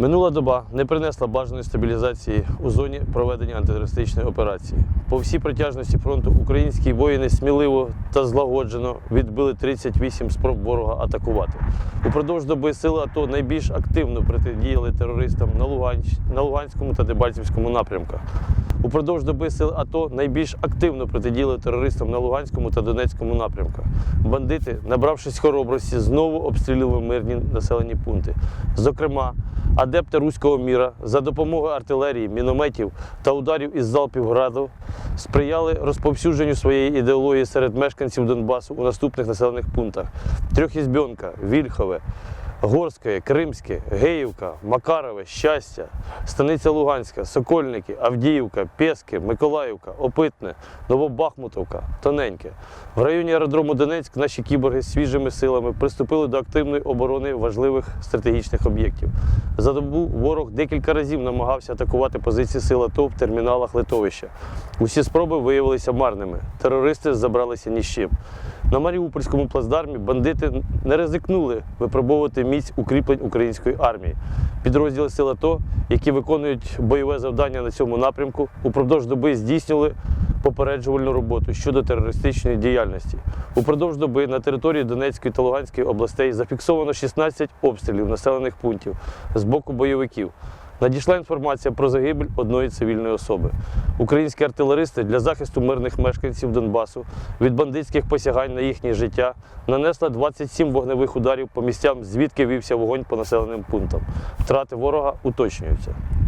Минула доба не принесла бажаної стабілізації у зоні проведення антитерористичної операції. По всій протяжності фронту українські воїни сміливо та злагоджено відбили 38 спроб ворога атакувати. Упродовж доби сили АТО найбільш активно протидіяли терористам на, Луганщ... на Луганському та Дебальцівському напрямках. Упродовж доби сили АТО найбільш активно протидіяли терористам на Луганському та Донецькому напрямках. Бандити, набравшись хоробрості, знову обстрілювали мирні населені пункти. Зокрема, адепти руського міра за допомогою артилерії, мінометів та ударів із залпів граду сприяли розповсюдженню своєї ідеології серед мешканців Донбасу у наступних населених пунктах: Трьохізбьонка, Вільхове, Горське, Кримське, Геївка, Макарове, Щастя, Станиця Луганська, Сокольники, Авдіївка, Пєски, Миколаївка, Опитне, Новобахмутовка, Тоненьке. В районі аеродрому Донецьк наші кіборги свіжими силами приступили до активної оборони важливих стратегічних об'єктів. За добу ворог декілька разів намагався атакувати позиції сил АТО в терміналах литовища. Усі спроби виявилися марними. Терористи забралися ні з чим. На Маріупольському плацдармі бандити не ризикнули випробовувати міць укріплень української армії. Підрозділи сил АТО, які виконують бойове завдання на цьому напрямку, упродовж доби здійснювали попереджувальну роботу щодо терористичної діяльності. Упродовж доби на території Донецької та Луганської областей зафіксовано 16 обстрілів населених пунктів з боку бойовиків. Надійшла інформація про загибель одної цивільної особи. Українські артилеристи для захисту мирних мешканців Донбасу від бандитських посягань на їхнє життя нанесли 27 вогневих ударів по місцям, звідки вівся вогонь по населеним пунктам. Втрати ворога уточнюються.